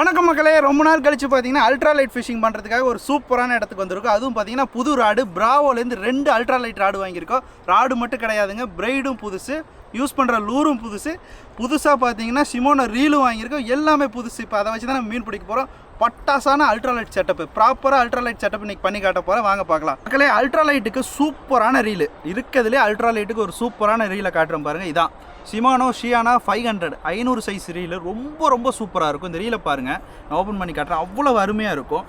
வணக்கம் மக்களே ரொம்ப நாள் கழிச்சு பார்த்தீங்கன்னா அல்ட்ரா லைட் ஃபிஷிங் பண்ணுறதுக்காக ஒரு சூப்பரான இடத்துக்கு வந்திருக்கும். அதுவும் பார்த்தீங்கன்னா புது ராடு பிராவோலேருந்து ரெண்டு அல்ட்ரா லைட் ராடு வாங்கியிருக்கோம். ராடு மட்டும் கிடையாதுங்க பிரைடும் புதுசு யூஸ் பண்ணுற லூரும் புதுசு. புதுசாக பார்த்தீங்கன்னா சிமோனோ ரீலும் வாங்கியிருக்கோம். எல்லாமே புதுசு. இப்போ அதை வச்சு தான் நம்ம மீன் பிடிக்க போகிறோம் பட்டாசான அல்ட்ரா லைட் செட்டப் ப்ராப்பராக அல்ட்ரா லைட் செட்டப் இன்றைக்கி பண்ணி காட்ட போகிறேன் வாங்க பார்க்கலாம். மக்களே அல்ட்ரா லைட்டுக்கு சூப்பரான ரீலு இருக்கிறதுலே அல்ட்ரா லைட்டுக்கு ஒரு சூப்பரான ரீலை காட்டுறோம் பாருங்கள் இதான். சிமானோ ஷியானா ஃபைவ் ஹண்ட்ரட் ஐநூறு சைஸ் ரீலு ரொம்ப ரொம்ப சூப்பராக இருக்கும். இந்த ரீலை பாருங்கள் நான் ஓப்பன் பண்ணி காட்டுறேன். அவ்வளோ அருமையாக இருக்கும்.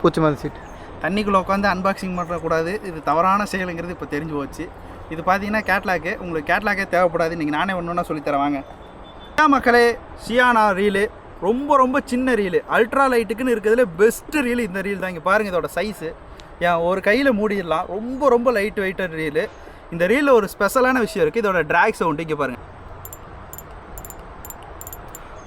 பூச்சி மாதிரி சீட் தண்ணிக்குள்ளே உட்காந்து அன்பாக்சிங் பண்ணக்கூடாது. இது தவறான செயலுங்கிறது இப்போ தெரிஞ்சு போச்சு. இது பார்த்தீங்கன்னா கேட்லாக்கு உங்களுக்கு கேட்லாக்கே தேவைப்படாது. இன்றைக்கி நானே ஒன்று ஒன்றா சொல்லித்தரேன் வாங்க. ஏன் மக்களே ஷியானா ரீலு ரொம்ப ரொம்ப சின்ன ரீலு அல்ட்ரா லைட்டுக்குன்னு இருக்கிறதுல பெஸ்ட்டு ரீல் இந்த ரீல் தான். இங்கே பாருங்கள் இதோட சைஸு ஏன் ஒரு கையில் மூடிடலாம். ரொம்ப ரொம்ப லைட் வெயிட்டட் ரீலு இந்த ரீலில் ஒரு ஸ்பெஷலான விஷயம் இருக்குது இதோட ட்ராக் சவுண்டு இங்கே பாருங்கள்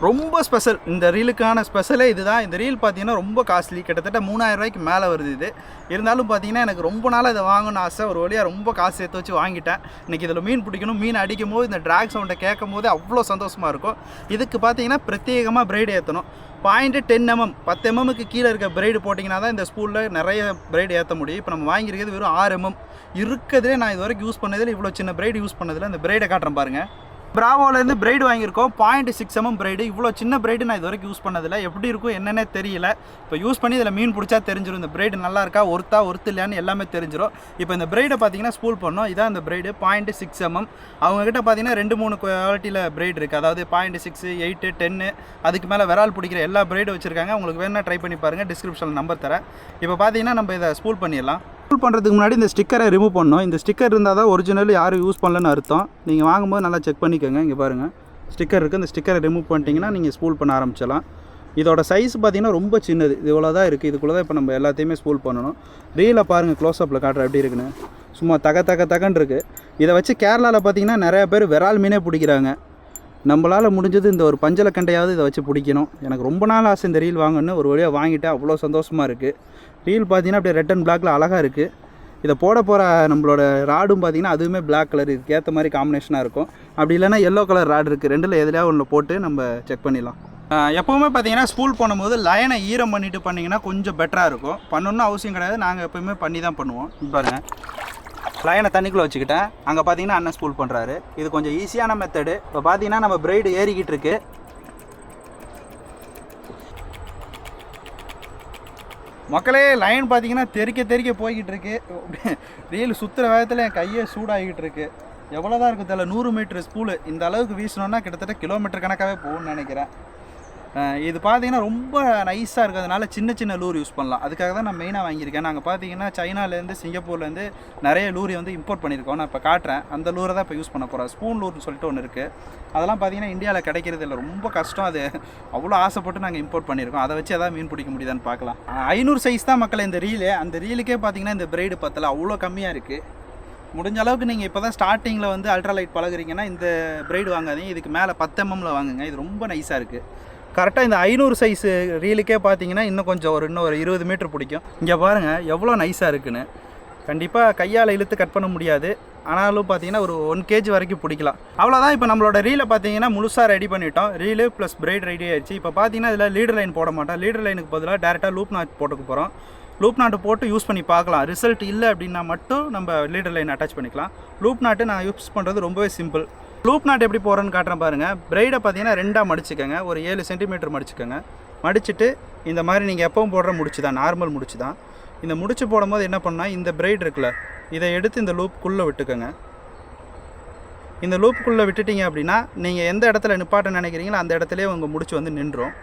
ரொம்ப ஸ்பெஷல் இந்த ரீலுக்கான ஸ்பெஷலே இதுதான். இந்த ரீல் பார்த்தீங்கன்னா ரொம்ப காஸ்ட்லி கிட்டத்தட்ட மூணாயிரம் ரூபாய்க்கு மேலே வருது இது. இருந்தாலும் பார்த்தீங்கன்னா எனக்கு ரொம்ப நாளாக இதை வாங்கணும்னு ஆசை. ஒரு வழியாக ரொம்ப காசு சேர்த்து வச்சு வாங்கிட்டேன். இன்றைக்கி இதில் மீன் பிடிக்கணும். மீன் அடிக்கும் போது இந்த ட்ராக் சவுண்டை கேட்கும் போது அவ்வளோ சந்தோஷமாக இருக்கும். இதுக்கு பார்த்தீங்கன்னா பிரத்யேகமாக பிரைடு ஏற்றணும் பாயிண்ட்டு டென் எம்எம் பத்து எம்எம்க்கு கீழே இருக்க பிரைடு போட்டிங்கன்னா தான் இந்த ஸ்பூலில் நிறைய பிரைடு ஏற்ற முடியும். இப்போ நம்ம வாங்கியிருக்கிறது வெறும் ஆறு எம்எம் இருக்கிறதுலே நான் இது வரைக்கும் யூஸ் பண்ணதில் இவ்வளோ சின்ன பிரைடு யூஸ் பண்ணதில் இந்த பிரைடை காட்டுறேன் பாருங்கள் பிராவோலேருந்து பிரைடு வாங்கியிருக்கோம். பாயிண்ட் சிக்ஸ் எம்எம் பிரைடு இவ்வளோ சின்ன பிரைடு நான் இது வரைக்கும் யூஸ் பண்ணதில்லை. எப்படி இருக்கும் என்னென்ன தெரியல. இப்போ யூஸ் பண்ணி இதில் மீன் பிடிச்சா தெரிஞ்சிடும் இந்த பிரைடு நல்லா இருக்கா ஒருத்தா ஒருத்து இல்லையான்னு எல்லாமே தெரிஞ்சிடும் இப்போ இந்த பிரைடை பார்த்தீங்கன்னா ஸ்பூல் பண்ணோம். இதான் இந்த பிரைடு பாயிண்ட் சிக்ஸ் எம்எம் அவங்ககிட்ட பார்த்தீங்கன்னா ரெண்டு மூணு குவாலிட்டியில் பிரைடு இருக்குது அதாவது பாயிண்ட் சிக்ஸ் எயிட்டு டென்னு அதுக்கு மேலே விரால் பிடிக்கிற எல்லா பிரைடும் வச்சுருக்காங்க. உங்களுக்கு வேணால் ட்ரை பண்ணி பாருங்கள் டிஸ்கிரிப்ஷனில் நம்பர் தரேன். இப்போ பார்த்தீங்கன்னா நம்ம இதை ஸ்பூல் பண்ணிடலாம். பண்ணுறதுக்கு முன்னாடி இந்த ஸ்டிக்கரை ரிமூவ் பண்ணணும். இந்த ஸ்டிக்கர் இருந்தால் தான் ஒரிஜினல் யாரும் யூஸ் பண்ணலன்னு அர்த்தம். நீங்கள் வாங்கும்போது நல்லா செக் பண்ணிக்கோங்க. இங்கே பாருங்கள் ஸ்டிக்கர் இருக்குது இந்த ஸ்டிக்கரை ரிமூவ் பண்ணிட்டீங்கன்னா நீங்கள் ஸ்பூல் பண்ண ஆரம்பிச்சிடலாம். இதோட சைஸ் பார்த்தீங்கன்னா ரொம்ப சின்னது. இது இவ்வளோ தான் இருக்குது இதுக்குள்ளே தான் இப்போ நம்ம எல்லாத்தையுமே ஸ்பூல் பண்ணணும். ரீலை பாருங்கள் க்ளோஸ்அப்பில் காட்டுற எப்படி இருக்குன்னு. சும்மா தக தக தகன்னு இருக்குது இதை வச்சு கேரளாவில் பார்த்தீங்கன்னா நிறைய பேர் விரால் மீனே பிடிக்கிறாங்க. நம்மளால் முடிஞ்சது இந்த ஒரு பஞ்சலக்கண்டையாவது இதை வச்சு பிடிக்கணும். எனக்கு ரொம்ப நாள் ஆசை இந்த ரீல் வாங்கணும்னு. ஒரு வழியாக வாங்கிட்டேன். அவ்வளோ சந்தோஷமாக இருக்குது ரீல் பார்த்தீங்கன்னா அப்படியே ரெட் அண்ட் பிளாக்ல அழகாக இருக்குது இதை போட போகிற நம்மளோட ராடும் பார்த்தீங்கன்னா அதுவுமே பிளாக் கலர் இதுக்கு ஏற்ற மாதிரி காம்பினேஷனாக இருக்கும். அப்படி இல்லைன்னா எல்லோ கலர் ராடு இருக்குது ரெண்டில் எதுலையா ஒன்று போட்டு நம்ம செக் பண்ணிடலாம். எப்போவுமே பார்த்தீங்கன்னா ஸ்கூல் பண்ணும்போது லைனை ஈரம் பண்ணிட்டு பண்ணிங்கன்னா கொஞ்சம் பெட்டராக இருக்கும். பண்ணணும்னு அவசியம் கிடையாது. நாங்கள் எப்போயுமே பண்ணி தான் பண்ணுவோம். பாருங்கள் லயனை லைனை தண்ணிக்குள்ளே வச்சுக்கிட்டேன். அங்கே பார்த்தீங்கன்னா அண்ணன் ஸ்கூல் பண்ணுறாரு இது கொஞ்சம் ஈஸியான மெத்தடு இப்போ பார்த்தீங்கன்னா நம்ம பிரைடு ஏறிக்கிட்டு இருக்குது மக்களே லைன் பார்த்தீங்கன்னா தெறிக்க தெறிக்க போய்கிட்டு இருக்கு ரீல் சுற்றுற வேகத்தில் என் கையே சூடாகிக்கிட்டு இருக்கு எவ்வளோ தான் இருக்கும் தெரியல நூறு மீட்ரு ஸ்பூலு இந்த அளவுக்கு வீசணுன்னா கிட்டத்தட்ட கிலோமீட்டர் கணக்காகவே போகும்னு நினைக்கிறேன். இது பார்த்தீங்கன்னா ரொம்ப நைஸாக இருக்கிறதுனால சின்ன சின்ன லூர் யூஸ் பண்ணலாம். அதுக்காக தான் நான் மெயினாக வாங்கியிருக்கேன். நாங்கள் பார்த்தீங்கன்னா சைனாலேருந்து சிங்கப்பூர்லேருந்து நிறைய லூரி வந்து இம்போர்ட் பண்ணியிருக்கோம். நான் இப்போ காட்டுறேன். அந்த லூரை தான் இப்போ யூஸ் பண்ண போகிறேன் ஸ்பூன் லூர்னு சொல்லிட்டு ஒன்று இருக்குது அதெல்லாம் பார்த்தீங்கன்னா இந்தியாவில் கிடைக்கிறது இல்லை. ரொம்ப கஷ்டம் அது. அவ்வளோ ஆசைப்பட்டு நாங்கள் இம்போர்ட் பண்ணியிருக்கோம். அதை வச்சு எதாவது மீன் பிடிக்க முடியுதான்னு பார்க்கலாம். ஐநூறு சைஸ் தான் மக்கள் இந்த ரீலு அந்த ரீலுக்கே பார்த்தீங்கன்னா இந்த பிரைடு பத்தல. அவ்வளோ கம்மியாக இருக்குது முடிஞ்ச அளவுக்கு நீங்கள் இப்போ தான் ஸ்டார்டிங்கில் வந்து அல்ட்ரா லைட் பழகுறீங்கன்னா இந்த பிரைடு வாங்காதீங்க. இதுக்கு மேலே பத்து எம்எம்மில் வாங்குங்க. இது ரொம்ப நைஸாக இருக்குது கரெக்டாக இந்த ஐநூறு சைஸ் ரீலுக்கே பார்த்தீங்கன்னா இன்னும் கொஞ்சம் ஒரு இன்னும் ஒரு இருபது மீட்ரு பிடிக்கும். இங்கே பாருங்கள் எவ்வளோ நைஸாக இருக்குன்னு. கண்டிப்பாக கையால் இழுத்து கட் பண்ண முடியாது. ஆனாலும் பார்த்தீங்கன்னா ஒரு ஒன் கேஜி வரைக்கும் பிடிக்கலாம். அவ்வளோதான் இப்போ நம்மளோட ரீலை பார்த்தீங்கன்னா முழுசாக ரெடி பண்ணிட்டோம். ரீலு ப்ளஸ் பிரைட் ரெடி ஆயிடுச்சு. இப்போ பார்த்தீங்கன்னா இதில் லீடர் லைன் போட மாட்டோம். லீடர் லைனுக்கு பதிலாக டேரெக்டாக லூப் நாட் போட்டுக்க போகிறோம் லூப் நாட்டு போட்டு யூஸ் பண்ணி பார்க்கலாம். ரிசல்ட் இல்லை அப்படின்னா மட்டும் நம்ம லீடர் லைன் அட்டாச் பண்ணிக்கலாம். லூப் நாட்டு நான் யூஸ் பண்ணுறது ரொம்பவே சிம்பிள் லூப் நாட் எப்படி போகிறேன்னு காட்டுறேன் பாருங்கள் பிரைடை பார்த்தீங்கன்னா ரெண்டாக மடிச்சுக்கோங்க. ஒரு ஏழு சென்டிமீட்டர் மடிச்சுக்கோங்க. மடிச்சுட்டு இந்த மாதிரி நீங்கள் எப்பவும் போடுற முடிச்சு தான் நார்மல் முடிச்சு தான் இந்த முடிச்சு போடும்போது என்ன பண்ணால் இந்த பிரைட் இருக்குல்ல இதை எடுத்து இந்த லூப்புக்குள்ளே விட்டுக்கோங்க. இந்த லூப்புக்குள்ளே விட்டுட்டீங்க அப்படின்னா நீங்கள் எந்த இடத்துல நிப்பாட்ட நினைக்கிறீங்களோ அந்த இடத்துலயே உங்கள் முடிச்சு வந்து நின்றோம்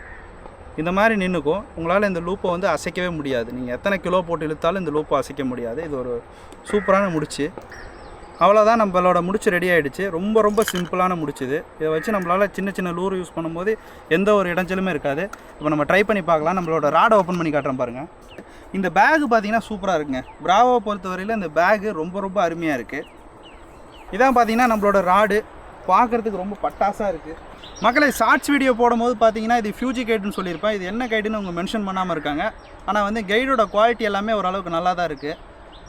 இந்த மாதிரி நின்றுக்கும் உங்களால் இந்த லூப்பை வந்து அசைக்கவே முடியாது. நீங்கள் எத்தனை கிலோ போட்டு இழுத்தாலும் இந்த லூப்பை அசைக்க முடியாது. இது ஒரு சூப்பரான முடிச்சு. அவ்வளோதான் நம்மளோட முடிச்சு ரெடி ஆகிடுச்சு ரொம்ப ரொம்ப சிம்பிளான முடிச்சுது இதை. வச்சு நம்மளால் சின்ன சின்ன லூர் யூஸ் பண்ணும்போது எந்த ஒரு இடைஞ்சலுமே இருக்காது. இப்போ நம்ம ட்ரை பண்ணி பார்க்கலாம். நம்மளோட ராடை ஓப்பன் பண்ணி காட்டுறேன் பாருங்கள் இந்த பேகு பார்த்தீங்கன்னா சூப்பராக இருக்குங்க. பிராவோவை பொறுத்தவரையில் இந்த பேகு ரொம்ப ரொம்ப அருமையாக இருக்குது இதான் பார்த்தீங்கன்னா நம்மளோட ராடு பார்க்குறதுக்கு ரொம்ப பட்டாசாக இருக்குது மக்களை ஷார்ட்ஸ் வீடியோ போடும்போது பார்த்தீங்கன்னா இது ஃபியூஜி கைடுன்னு சொல்லியிருப்பேன். இது என்ன கைடுன்னு அவங்க மென்ஷன் பண்ணாமல் இருக்காங்க. ஆனால் வந்து கைடோட குவாலிட்டி எல்லாமே ஓரளவுக்கு நல்லா தான் இருக்குது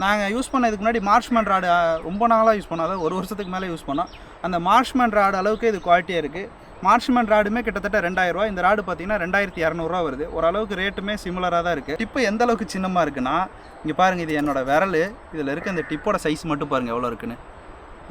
நாங்கள் யூஸ் பண்ண இதுக்கு முன்னாடி மார்ஷ்மேன் ராடு ரொம்ப நாளாக யூஸ் பண்ணோம். அதாவது ஒரு வருஷத்துக்கு மேலே யூஸ் பண்ணோம். அந்த மார்ஷ்மேன் ராடு அளவுக்கு இது குவாலிட்டியாக இருக்குது மார்ஷ்மேன் ராடுமே கிட்டத்தட்ட ரெண்டாயிரரூவா இந்த ராடு பார்த்தீங்கன்னா ரெண்டாயிரத்தி இரநூறுவா வருது. ஓரளவுக்கு ரேட்டுமே சிமிலராக தான் இருக்குது டிப்பு எந்த அளவுக்கு சின்னமாக இருக்குன்னா இங்கே பாருங்கள் இது என்னோட விரல். இதில் இருக்க இந்த டிப்போட சைஸ் மட்டும் பாருங்கள் எவ்வளோ இருக்குன்னு.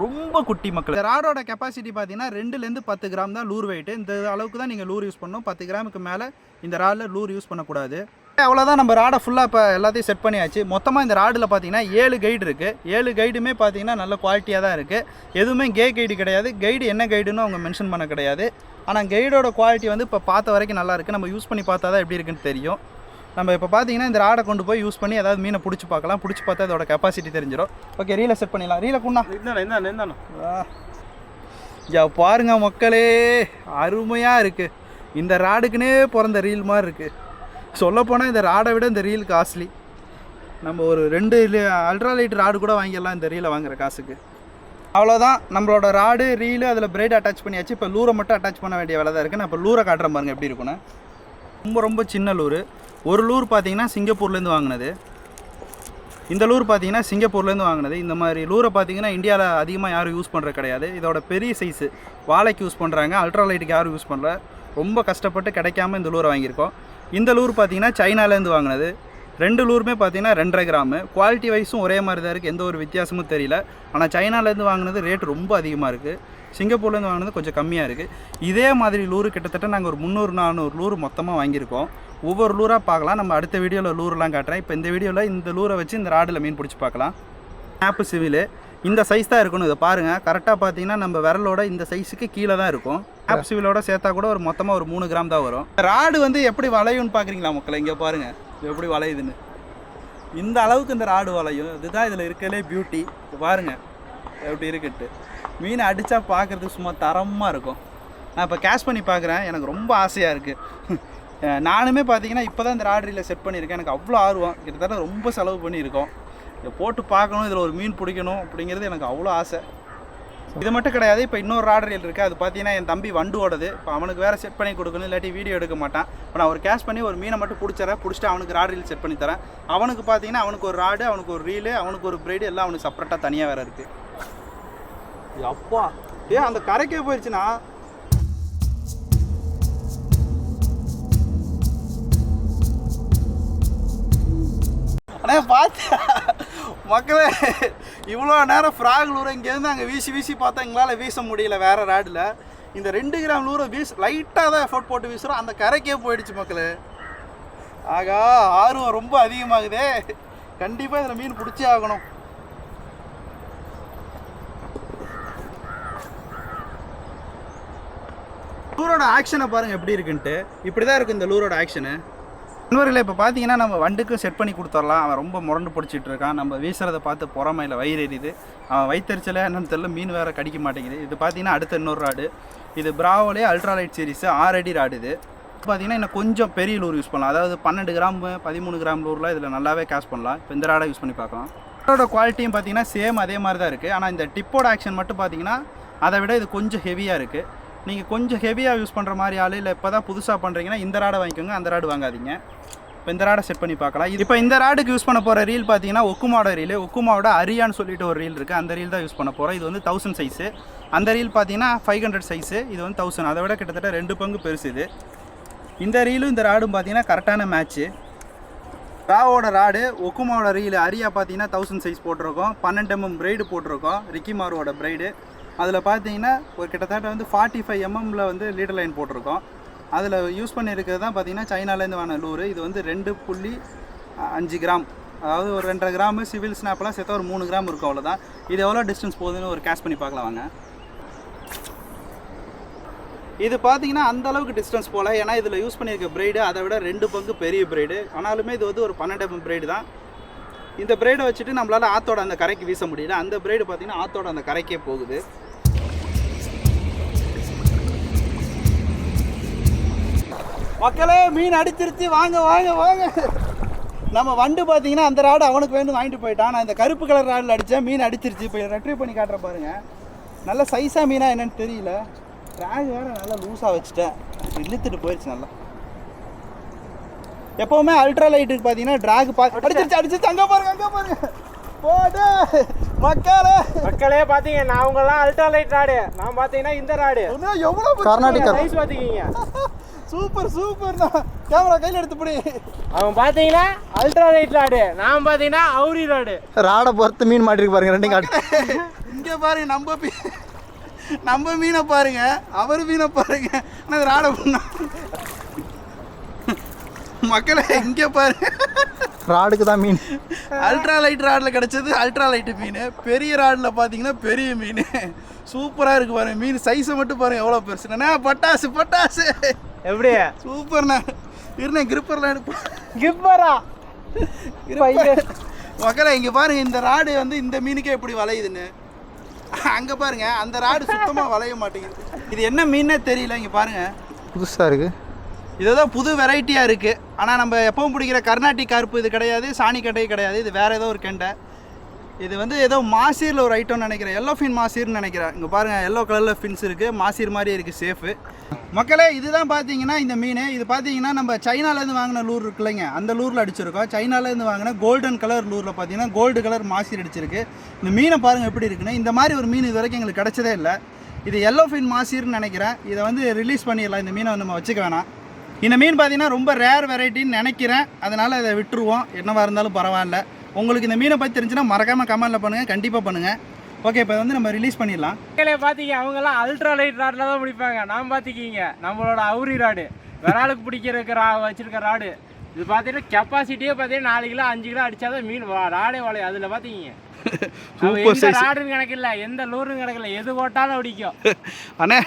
ரொம்ப குட்டி மக்கள். இந்த ராடோட கெப்பாசிட்டி பார்த்தீங்கன்னா ரெண்டுலேருந்து பத்து கிராம் தான் லூர் வெயிட்டு இந்த அளவுக்கு தான் நீங்கள் லூர் யூஸ் பண்ணணும். பத்து கிராமுக்கு மேலே இந்த ராடில் லூர் யூஸ் பண்ணக்கூடாது. அவ்வளோதான் நம்ம ராடை ஃபுல்லாக இப்போ எல்லாத்தையும் செட் பண்ணியாச்சு. மொத்தமாக இந்த ராடில் பார்த்தீங்கன்னா ஏழு கைடு இருக்குது ஏழு கைடுமே பார்த்தீங்கன்னா நல்ல குவாலிட்டியாக தான் இருக்குது எதுவுமே கே கைடு கிடையாது. கைடு என்ன கைடுன்னு அவங்க மென்ஷன் பண்ண கிடையாது. ஆனால் கைடோட குவாலிட்டி வந்து இப்போ பார்த்த வரைக்கும் நல்லா இருக்குது நம்ம யூஸ் பண்ணி பார்த்தா தான் எப்படி இருக்குன்னு தெரியும். நம்ம இப்போ பார்த்தீங்கன்னா இந்த ராடை கொண்டு போய் யூஸ் பண்ணி ஏதாவது மீனை பிடிச்சி பார்க்கலாம். பிடிச்சி பார்த்தா அதோட கெப்பாசிட்டி தெரிஞ்சிடும் ஓகே ரீலை செட் பண்ணிடலாம். ரீலை குண்ணா. யா பாருங்க மக்களே. அருமையாக இருக்குது இந்த ராடுக்குனே பிறந்த ரீல் மாதிரி இருக்குது சொல்லப்போனால் இந்த ராடை விட இந்த ரீல் காஸ்ட்லி நம்ம ஒரு ரெண்டு அல்ட்ரா லைட் ராடு கூட வாங்கிடலாம் இந்த ரீலை வாங்குற காசுக்கு. அவ்வளோதான் நம்மளோட ராடு ரீலு அதில் பிரைட் அட்டாச் பண்ணியாச்சு. இப்போ லூரை மட்டும் அட்டாச் பண்ண வேண்டிய வேலை தான் இருக்குது நான் இப்போ லூரை காட்டுறேன் பாருங்க எப்படி இருக்குன்னு ரொம்ப ரொம்ப சின்ன லூரு ஒரு லூர் பார்த்தீங்கன்னா சிங்கப்பூர்லேருந்து வாங்கினது. இந்த லூர் பார்த்தீங்கன்னா சிங்கப்பூர்லேருந்து வாங்கினது. இந்த மாதிரி லூரை பார்த்தீங்கன்னா இந்தியாவில் அதிகமாக யாரும் யூஸ் பண்ணுறது கிடையாது. இதோட பெரிய சைஸு வாழைக்கு யூஸ் பண்ணுறாங்க அல்ட்ரா லைட்டுக்கு யாரும் யூஸ் பண்ணுற ரொம்ப கஷ்டப்பட்டு கிடைக்காம இந்த லூரை வாங்கியிருக்கோம். இந்த லூர் பார்த்தீங்கன்னா சைனாலேருந்து வாங்கினது. ரெண்டு லூருமே பார்த்தீங்கன்னா ரெண்டரை கிராமு. குவாலிட்டி வைஸும் ஒரே மாதிரி தான் இருக்குது எந்த ஒரு வித்தியாசமும் தெரியல. ஆனால் சைனாலேருந்து வாங்கினது ரேட் ரொம்ப அதிகமாக இருக்குது சிங்கப்பூர்லேருந்து வாங்கினது கொஞ்சம் கம்மியாக இருக்குது இதே மாதிரி லூரு கிட்டத்தட்ட நாங்கள் ஒரு முந்நூறு நானூறு லூர் மொத்தமாக வாங்கியிருக்கோம். ஒவ்வொரு லூராக பார்க்கலாம். நம்ம அடுத்த வீடியோவில் லூர்லாம் காட்டுறேன். இப்போ இந்த வீடியோவில் இந்த லூரை வச்சு இந்த ராடில் மீன் பிடிச்சி பார்க்கலாம். ஆப்பு சிவிலு இந்த சைஸ் தான் இருக்கணும். இதை பாருங்கள் கரெக்டாக பார்த்தீங்கன்னா நம்ம விரலோட இந்த சைஸுக்கு கீழே தான் இருக்கும். ஆப் சிவிலோட சேர்த்தா கூட ஒரு மொத்தமாக ஒரு மூணு கிராம் தான் வரும். ராடு வந்து எப்படி வளையும்னு பார்க்குறீங்களா மக்களை? இங்கே பாருங்கள் எப்படி வளையுதுன்னு. இந்த அளவுக்கு இந்த ராடு வளையும். இதுதான் இதில் இருக்கலே பியூட்டி பாருங்கள் எப்படி இருக்குட்டு மீனை அடித்தா பார்க்குறதுக்கு சும்மா தரமாக இருக்கும். நான் இப்போ கேஷ் பண்ணி பார்க்குறேன். எனக்கு ரொம்ப ஆசையாக இருக்குது நானுமே பார்த்தீங்கன்னா இப்போ தான் இந்த ராட்ரியில் செட் பண்ணியிருக்கேன். எனக்கு அவ்வளோ ஆர்வம். கிட்டத்தட்ட ரொம்ப செலவு பண்ணியிருக்கோம். இதை போட்டு பார்க்கணும் இதில் ஒரு மீன் பிடிக்கணும் அப்படிங்கிறது எனக்கு அவ்வளோ ஆசை. இது மட்டும் கிடையாது இப்போ இன்னொரு ராடரியல் இருக்குது அது பார்த்தீங்கன்னா என் தம்பி வண்டுவோடது. இப்போ அவனுக்கு வேறு செட் பண்ணி கொடுக்கணும் இல்லாட்டி வீடியோ எடுக்க மாட்டான். இப்போ நான் ஒரு கேஷ் பண்ணி ஒரு மீனை மட்டும் பிடிச்சிறேன் பிடிச்சிட்டு அவனுக்கு ராடரியல் செட் பண்ணி தரேன். அவனுக்கு பார்த்தீங்கன்னா அவனுக்கு ஒரு ராடு அவனுக்கு ஒரு ரீலு அவனுக்கு ஒரு பிரைடு எல்லாம் அவனுக்கு செப்பரேட்டாக தனியாக வேறு இருக்குது அப்பா ஏன் அந்த கரைக்கே போயிடுச்சுன்னா அண்ணே பார்த்து மக்களே இவ்வளோ நேரம் ஃப்ராக் லூரை இங்கேருந்து அங்கே வீசி வீசி பார்த்தா எங்களால் வீச முடியல வேறு ராடில். இந்த ரெண்டு கிராம் லூரை வீச லைட்டாக தான் எஃபோர்ட் போட்டு வீசுகிறோம் அந்த கரைக்கே போயிடுச்சு மக்களே. ஆகா ஆர்வம் ரொம்ப அதிகமாகுதே. கண்டிப்பாக இதில் மீன் பிடிச்சே ஆகணும். லூரோட ஆக்ஷனை பாருங்கள் எப்படி இருக்குன்ட்டு. இப்படி தான் இருக்குது இந்த லூரோட ஆக்ஷனு நண்பர்களை இப்போ பார்த்தீங்கன்னா நம்ம வண்டுக்கும் செட் பண்ணி கொடுத்துடலாம். அவன் ரொம்ப முரண்டு பிடிச்சிட்டு இருக்கான். நம்ம வீசுறதை பார்த்து பொறாமையில் வயிறு எரியுது. அவன் வயிற்றுச்சலே என்னன்னு தெரியல மீன் வேறு கடிக்க மாட்டேங்குது. இது பார்த்தீங்கன்னா அடுத்த இன்னொரு ராடு. இது பிராவோலே அல்ட்ராலைட் சீரிஸ் ஆறு அடி ராடு இது. பார்த்தீங்கன்னா இன்னும் கொஞ்சம் பெரிய லூர் யூஸ் பண்ணலாம். அதாவது பன்னெண்டு கிராம் பதிமூணு கிராம் லூரில் இதில் நல்லாவே கேஷ் பண்ணலாம். இப்போ இந்த ராடை யூஸ் பண்ணி பார்க்கலாம். ராடோட குவாலிட்டியும் பார்த்தீங்கன்னா சேம் அதே மாதிரி தான் இருக்குது ஆனால் இந்த டிப்போட ஆக்ஷன் மட்டும் பார்த்தீங்கன்னா அதை விட இது கொஞ்சம் ஹெவியாக இருக்குது நீங்கள் கொஞ்சம் ஹெவியாக யூஸ் பண்ணுற மாதிரி ஆள் இல்லை இப்போ தான் புதுசாக பண்ணுறீங்கன்னா இந்த ராடை வாங்கிக்கோங்க அந்த ராடு வாங்காதீங்க. இப்போ இந்த ராடை செட் பண்ணி பார்க்கலாம். இது இப்போ இந்த ராடுக்கு யூஸ் பண்ண போகிற ரீல் பார்த்தீங்கன்னா ஒக்குமாவோட ரீல் ஒக்குமாவோட அரியான்னு சொல்லிட்டு ஒரு ரீல் இருக்குது அந்த ரீல் தான் யூஸ் பண்ண போகிறோம் இது வந்து தௌசண்ட் சைஸு அந்த ரீல் பார்த்தீங்கன்னா ஃபைவ் ஹண்ட்ரட் சைஸு இது வந்து தௌசண்ட் அதை விட கிட்டத்தட்ட ரெண்டு பங்கு பெருசு இது. இந்த ரீலும் இந்த ராடும் பார்த்தீங்கன்னா கரெக்டான மேட்ச்சு ராவோட ராடு ஒக்குமாவோட ரீல் அரியா பார்த்தீங்கன்னா தௌசண்ட் சைஸ் போட்டிருக்கோம். பன்னெண்டு எம்எம் பிரைடு போட்டிருக்கோம். ரிக்கிமாரோட பிரைடு அதில் பார்த்தீங்கன்னா ஒரு கிட்டத்தட்ட வந்து ஃபார்ட்டி ஃபைவ் எம்எம்மில் வந்து லீடர் லைன் போட்டிருக்கோம். அதில் யூஸ் பண்ணியிருக்கிறது தான் பார்த்தீங்கன்னா சைனாலேருந்து வாங்கின லூரு இது வந்து ரெண்டு புள்ளி அஞ்சு கிராம். அதாவது ஒரு ரெண்டரை கிராமு சிவில் ஸ்னாப்லாம் சேர்த்தா ஒரு மூணு கிராம் இருக்கும் அவ்வளோதான் இது எவ்வளோ டிஸ்டன்ஸ் போகுதுன்னு ஒரு கேஷ் பண்ணி பார்க்கலாம் வாங்க. இது பார்த்தீங்கன்னா அந்த அளவுக்கு டிஸ்டன்ஸ் போகல ஏன்னா இதில் யூஸ் பண்ணியிருக்க பிரைடு அதை விட ரெண்டு பங்கு பெரிய பிரைடு ஆனாலுமே இது வந்து ஒரு பன்னெண்டு எம்எம் பிரைடு தான். இந்த பிரைடை வச்சுட்டு நம்மளால் ஆத்தோட அந்த கரைக்கு வீச முடியல. அந்த பிரைடு பார்த்தீங்கன்னா ஆத்தோட அந்த கரைக்கே போகுது. மக்களே மீன் அடிச்சிருச்சு வாங்க வாங்க வாங்க. நம்ம வண்டு பார்த்தீங்கன்னா அந்த ராடு அவனுக்கு வேணும் வாங்கிட்டு போயிட்டான். நான் இந்த கருப்பு கலர் ராடில் அடித்தேன் மீன் அடிச்சிருச்சு இப்போ ரெட்ரீவ் பண்ணி காட்டுறேன் பாருங்க. நல்ல சைஸாக மீனா என்னன்னு தெரியல. ட்ராக் வேறு நல்லா லூஸாக வச்சுட்டேன். இழுத்துட்டு போயிடுச்சு நல்லா. எப்போவுமே அல்ட்ரா லைட்டுக்கு பார்த்தீங்கன்னா ட்ராக் பா அடிச்சிருச்சு அடிச்சிருச்சு. அங்கே பாருங்க அங்கே பாருங்க. போடு. மக்களே. மக்களே பாத்தீங்க நான் உங்கெல்லாம் அல்ட்ரா லைட் ராடு. நான் பாத்தீங்கன்னா இந்த ராடு. எவ்வளவு கர்நாடிகா சைஸ் பாத்துக்கீங்க. சூப்பர் சூப்பர்ண்ணா கேமரா கையில் எடுத்து பிடி. அவன் பாத்தீங்கன்னா அல்ட்ரா லைட் ராடு நான் பாத்தீங்கன்னா அவுரி ராடு ராடை பொறுத்து மீன் மாட்டிருக்கு பாருங்க ரெண்டையும் காட்டு. இங்கே பாருங்க நம்ம நம்ம மீனை பாருங்க அவர் மீனை பாருங்க. நான் ராட பண்ணா மக்களே இங்கே பாருங்க ராடுக்கு தான் மீன். அல்ட்ரா லைட் ராடில் கிடச்சது அல்ட்ரா லைட்டு மீன். பெரிய ராடில் பார்த்தீங்கன்னா பெரிய மீன். சூப்பராக இருக்கு பாருங்க மீன் சைஸை மட்டும் பாருங்க எவ்வளோ பெருசுண்ணா பட்டாசு பட்டாசு. எப்படி? சூப்பர்ண்ணா. இருந்தேன் கிரிப்பர்லாம் எடுப்பேன் கிப்பரா மக்களே இங்கே பாருங்க இந்த ராடு வந்து இந்த மீனுக்கே எப்படி வளையுதுன்னு. அங்கே பாருங்க அந்த ராடு சுத்தமாக வளைய மாட்டேங்குது. இது என்ன மீனே தெரியல இங்கே பாருங்க. புதுசாக இருக்கு. இதுதான் புது வெரைட்டியாக இருக்குது ஆனால் நம்ம எப்பவும் பிடிக்கிற கர்நாட்டிக் கருப்பு இது கிடையாது சாணி கட்டை கிடையாது. இது வேறு ஏதோ ஒரு கெண்டை. இது வந்து ஏதோ மாசீரில் ஒரு ஐட்டம்னு நினைக்கிறேன். எல்லோ ஃபின் மாசீர்னு நினைக்கிறேன். இங்கே பாருங்கள் எல்லோ கலரில் ஃபின்ஸ் இருக்குது மாசீர் மாதிரி இருக்குது சேஃபு மக்களே இதுதான் பார்த்தீங்கன்னா இந்த மீன். இது பார்த்தீங்கன்னா நம்ம சைனாலேருந்து வாங்கின லூர் இருக்குல்லைங்க. அந்த லூரில் அடிச்சிருக்கோம். சைனாலேருந்து வாங்கின கோல்டன் கலர் லூரில் பார்த்தீங்கன்னா கோல்டு கலர் மாசீர் அடிச்சிருக்கு. இந்த மீனை பாருங்கள் எப்படி இருக்குன்னு. இந்த மாதிரி ஒரு மீன் இது வரைக்கும் எங்களுக்கு கிடச்சதே இல்லை. இது எல்லோ ஃபின் மாசீர்னு நினைக்கிறேன். இதை வந்து ரிலீஸ் பண்ணிடலாம். இந்த மீனை நம்ம வச்சுக்க வேணாம். இந்த மீன் பார்த்தீங்கன்னா ரொம்ப ரேர் வெரைட்டின்னு நினைக்கிறேன். அதனால் இதை விட்டுருவோம். என்னவா இருந்தாலும் பரவாயில்ல. உங்களுக்கு இந்த மீனை பற்றி தெரிஞ்சுன்னா மறக்காமல் கமெண்ட்டில் பண்ணுங்கள் கண்டிப்பாக பண்ணுங்கள் ஓகே இப்போ வந்து நம்ம ரிலீஸ் பண்ணிடலாம். மக்களே பாத்தீங்க அவங்க எல்லாம் அல்ட்ரா லைட் ராட்ல தான் பிடிப்பாங்க நான் பாத்துக்கீங்க. நம்மளோட அவுரி ராடு விராலுக்கு பிடிக்கிறதுக்கு ரா வச்சிருக்க ராடு இது பார்த்தீங்கன்னா கெப்பாசிட்டியே பார்த்தீங்கன்னா நாலு கிலோ அஞ்சு கிலோ அடிச்சாதான் மீன் வா- ராடே வளையும். அதில் பார்த்தீங்க. ராடுன்னு கணக்கில்ல எந்த லூருன்னு கணக்கில்ல எது போட்டாலும் அடிக்கும். அண்ணே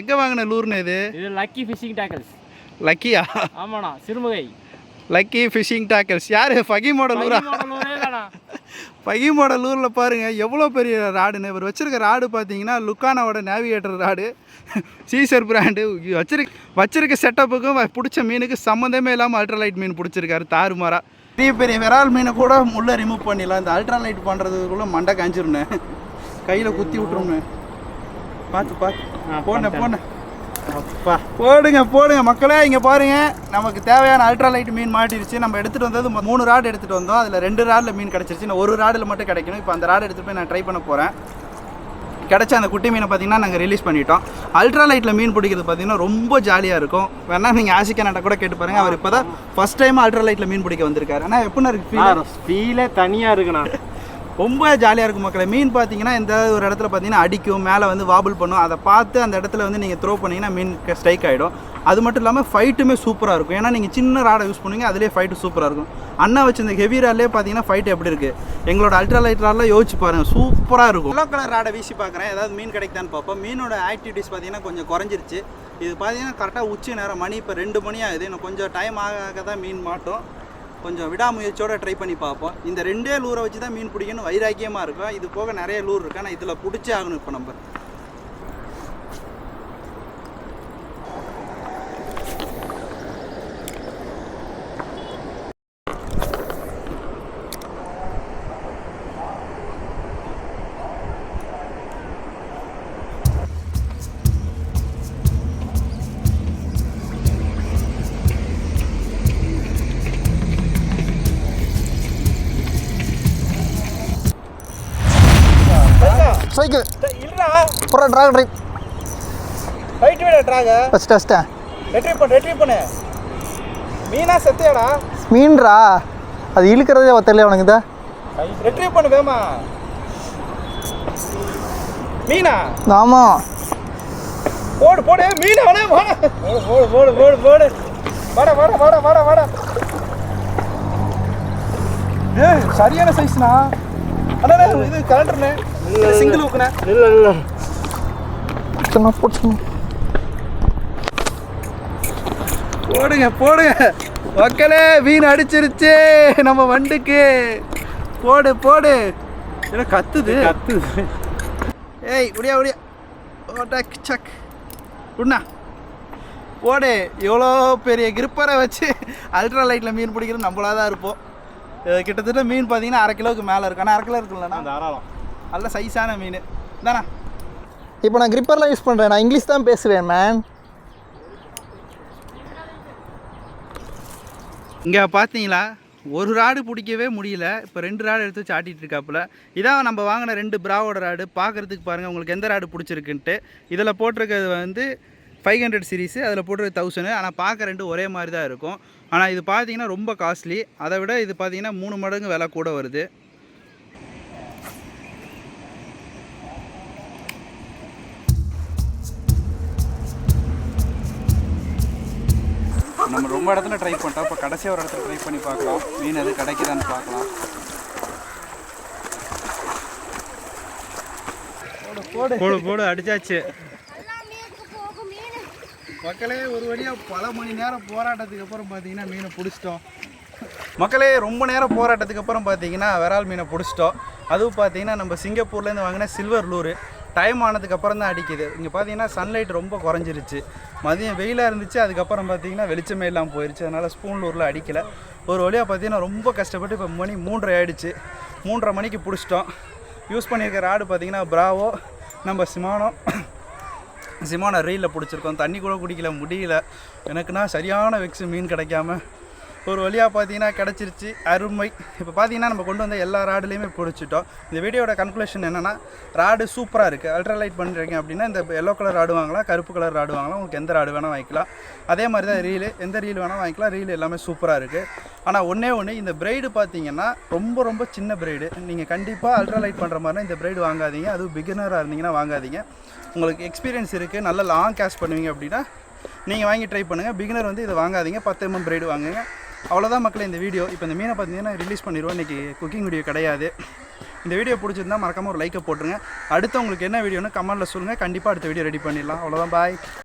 எங்கே வாங்கின லூர்னு இது? இது லக்கி ஃபிஷிங் டேக்கல்ஸ் லக்கியா ஆமாண்ணா சிறுமுகை. லக்கி ஃபிஷிங் டாக்கர்ஸ் யார்? ஃபகிமோட லூரா லூரே தானா ஃபகிமோட லூரில் பாருங்கள் எவ்வளோ பெரிய ராடுன்னு. இவர் வச்சிருக்க ராடு பார்த்தீங்கன்னா லுக்கானாவோட நேவிகேட்டர் ராடு. சீசர் பிராண்டு வச்சிருக்க வச்சிருக்க செட்டப்புக்கும் பிடிச்ச மீனுக்கு சம்மந்தமே இல்லாமல் அல்ட்ராலைட் மீன் பிடிச்சிருக்காரு தாறுமாறா. பெரிய பெரிய விரால் மீனை கூட முள்ள ரிமூவ் பண்ணிடலாம். இந்த அல்ட்ராலைட் பண்ணுறதுக்குள்ளே மண்டை காஞ்சிருந்தேன் கையில் குத்தி விட்ருன்னு பார்த்து பார்த்து போன போன அப்பா. போடுங்க போடுங்க. மக்களே இங்கே பாருங்க. நமக்கு தேவையான அல்ட்ரா லைட் மீன் மாட்டிருச்சு. நம்ம எடுத்துகிட்டு வந்தது மூணு ராடு எடுத்துகிட்டு வந்தோம். அதில் ரெண்டு ராடில் மீன் கிடச்சிருச்சு. இன்னும் ஒரு ராடில் மட்டும் கிடைக்கணும். இப்போ அந்த ராடு எடுத்துகிட்டு போய் நான் ட்ரை பண்ண போகிறேன் கிடச்ச அந்த குட்டி மீனை பார்த்தீங்கன்னா நாங்கள் ரிலீஸ் பண்ணிட்டோம். அல்ட்ராலைட்டில் மீன் பிடிக்கிறது பார்த்தீங்கன்னா ரொம்ப ஜாலியாக இருக்கும். வேணா நீங்கள் ஆசிக்கனாட்ட கூட கேட்டு பாருங்கள் அவர் இப்போ தான் ஃபஸ்ட் டைம் அல்ட்ரா லைட்டில் மீன் பிடிக்க வந்திருக்காரு. ஆனால் எப்படின்னா இருக்கு ஃபீலே தனியாக இருக்குண்ணா. ரொம்ப ஜாலியாக இருக்கும் மக்களை. மீன் பார்த்தீங்கன்னா எந்த ஒரு இடத்துல பார்த்தீங்கன்னா அடிக்கும் மேலே வந்து வாபிள் பண்ணும். அதை பார்த்து அந்த இடத்துல வந்து நீங்கள் த்ரோ பண்ணீங்கன்னா மீன் ஸ்ட்ரைக் ஆகிடும் அது மட்டும் இல்லாமல் ஃபைட்டுமே சூப்பராக இருக்கும். ஏன்னா நீங்கள் சின்ன ராடை யூஸ் பண்ணுவீங்க அதிலே ஃபைட்டு சூப்பராக இருக்கும். அண்ணா வச்சிருந்த ஹெவி ராட்லேயே பார்த்தீங்கன்னா ஃபைட் எப்படி இருக்குது எங்களோட அல்ட்ரா லைட் ராட்லாம் யோசிச்சு பாருங்கள் சூப்பராக இருக்கும். எல்லோ கலர் ராடை வீசி பார்க்குறேன். ஏதாவது மீன் கிடைக்குதான்னு பார்ப்போம். மீனோட ஆக்டிவிட்டிஸ் பார்த்தீங்கன்னா கொஞ்சம் குறைஞ்சிருச்சு. இது பார்த்தீங்கன்னா கரெக்டாக உச்சி நேரம் மணி இப்போ ரெண்டு மணி ஆகுது. இன்னும் கொஞ்சம் டைம் ஆக ஆக தான் மீன் மாட்டோம். கொஞ்சம் விடாமுயற்சியோட ட்ரை பண்ணி பார்ப்போம். இந்த ரெண்டே லூரை வச்சு தான் மீன் பிடிக்கணும். வைராக்கியமாக இருக்கும் இது போக நிறைய லூர் இருக்கு. ஆனால் இதில் பிடிச்சே ஆகணும் இப்போ நம்ம. இல்லைடா. அப்புறம் ட்ராக் ட்ரைவ் ஃபைட் விட ட்ராக ஃபஸ்ட்டு ஃபஸ்ட்டா ரெட்ரீவ் பண்ணு ரெட்ரீவ் பண்ணு. மீனா செத்தியாடா. மீன்ரா அது இழுக்கிறதே தெரியல உனக்கு இதா ரெட்ரீவ் பண்ணு வேமா. மீனா? ஆமாம் போடு போடு. மீன் அவனே போடு போடு போடு போடு போடு. வாடா வாடா வாடா வாடா வாடா. ஏய் சரியான சைஸ்னா அண்ணா இது கலண்டர்னே சிங்கிள் ஊக்குனே இல்லை இல்லை சொன்னா போட்டு போடுங்க போடுங்க. மக்களே மீன் அடிச்சிருச்சு. நம்ம வண்டுக்கு. போடு போடு. என்ன கத்துது? கத்து ஏய் உடியா உடியா. ஓட்டக் சக். உண்ணா. போடு. எவ்வளோ பெரிய கிரிப்பரை வச்சு அல்ட்ரா லைட்டில் மீன் பிடிக்கிறது நம்மளாக தான் இருப்போம். இது கிட்டத்தட்ட மீன் பார்த்தீங்கன்னா அரை கிலோவுக்கு மேலே இருக்கும். ஆனால் அரை கிலோ இருக்குல்லண்ணா. தாராளம். நல்ல சைஸான மீன். தானே இப்போ நான் கிரிப்பர்லாம் யூஸ் பண்ணுறேன் நான் இங்கிலீஷ் தான் பேசுவேன் மேன் இங்கே பார்த்தீங்களா ஒரு ராடு பிடிக்கவே முடியல. இப்போ ரெண்டு ராடு எடுத்து வச்சு ஆட்டிட்டு இருக்காப்புல. இதான் நம்ம வாங்கின ரெண்டு பிராவோட ராடு. பார்க்குறதுக்கு பாருங்கள் உங்களுக்கு எந்த ராடு பிடிச்சிருக்குன்ட்டு. இதில் போட்டிருக்கிறது வந்து ஃபைவ் ஹண்ட்ரட் சீரீஸு அதில் போட்டிருக்க தௌசண்ட் ஆனால் பார்க்க ரெண்டு ஒரே மாதிரி தான் இருக்கும். ஆனால் இது பார்த்தீங்கன்னா ரொம்ப காஸ்ட்லி அதை விட இது பார்த்தீங்கன்னா மூணு மடங்கு விலை கூட வருது. ரொம்ப இடத்துல ட்ரை பண்ணிட்டோம் இப்போ கடைசியாக ஒரு இடத்துல ட்ரை பண்ணி பார்க்கலாம். மீன் எது கிடைக்குதான்னு பார்க்கலாம். போடு போடு. அடிச்சாச்சு. மக்களே ஒரு வழியாக பல மணி நேரம் போராட்டத்துக்கு அப்புறம் பார்த்தீங்கன்னா மீனை பிடிச்சிட்டோம். மக்களே ரொம்ப நேரம் போராட்டத்துக்கு அப்புறம் பார்த்தீங்கன்னா விரால் மீனை பிடிச்சிட்டோம். அதுவும் பார்த்தீங்கன்னா நம்ம சிங்கப்பூர்லேருந்து வாங்கின சில்வர் லூரு. டைம் ஆனதுக்கு அப்புறம் தான் அடிக்குது. இங்கே பார்த்தீங்கன்னா சன்லைட் ரொம்ப குறைஞ்சிருச்சு. மதியம் வெயிலாக இருந்துச்சு அதுக்கப்புறம் பார்த்தீங்கன்னா வெளிச்சமே இல்லாமல் போயிடுச்சு அதனால் ஸ்பூன் லூரில் அடிக்கலை. ஒரு வழியாக பார்த்தீங்கன்னா ரொம்ப கஷ்டப்பட்டு இப்போ மணி மூன்றரை ஆயிடுச்சு. மூன்றரை மணிக்கு பிடிச்சிட்டோம். யூஸ் பண்ணியிருக்கிற ஆடு பார்த்தீங்கன்னா ப்ராவோ நம்ம சிமானோ சிமான ரீலில் பிடிச்சிருக்கோம். தண்ணி கூட குடிக்கல முடியல. எனக்குன்னா சரியான வெக்ஸு மீன் கிடைக்காம ஒரு வழியாக பார்த்தீங்கன்னா கிடச்சிருச்சு. அருமை. இப்போ பார்த்தீங்கன்னா நம்ம கொண்டு வந்த எல்லா ராடுலேயுமே பிடிச்சிட்டோம். இந்த வீடியோட கன்க்ளூஷன் என்னென்னா ராடு சூப்பராக இருக்குது அல்ட்ராலைட் பண்ணுறீங்க அப்படின்னா இந்த எல்லோ கலர் ராடு வாங்கலாம் கருப்பு கலர் ராடு வாங்கலாம் உங்களுக்கு எந்த ராடு வேணால் வாங்கிக்கலாம். அதே மாதிரி தான் ரீலு எந்த ரீல் வேணால் வாங்கிக்கலாம் ரீல் எல்லாமே சூப்பராக இருக்குது ஆனால் ஒன்றே ஒன்று இந்த பிரைடு பார்த்தீங்கன்னா ரொம்ப ரொம்ப சின்ன பிரைடு நீங்கள் கண்டிப்பாக அல்ட்ராலைட் பண்ணுற மாதிரினா இந்த பிரைடு வாங்காதீங்க. அதுவும் பிகினராக இருந்தீங்கன்னா வாங்காதீங்க. உங்களுக்கு எக்ஸ்பீரியன்ஸ் இருக்குது நல்ல லாங் கேஷ் பண்ணுவீங்க அப்படின்னா நீங்கள் வாங்கி ட்ரை பண்ணுங்கள் பிகினர் வந்து இதை வாங்காதீங்க. பத்து எம்எம் பிரைடு வாங்குங்க. அவ்வளோதான் மக்களே இந்த வீடியோ. இப்போ இந்த மீனை பார்த்தீங்கன்னா ரிலீஸ் பண்ணிடுவோம் இன்றைக்கி குக்கிங் வீடியோ கிடையாது. இந்த வீடியோ பிடிச்சிருந்தா மறக்காமல் ஒரு லைக்கை போட்டுருங்க. அடுத்து உங்களுக்கு என்ன வீடியோன்னு கமெண்ட்டில் சொல்லுங்கள் கண்டிப்பாக அடுத்த வீடியோ ரெடி பண்ணிடலாம். அவ்வளோதான் பாய்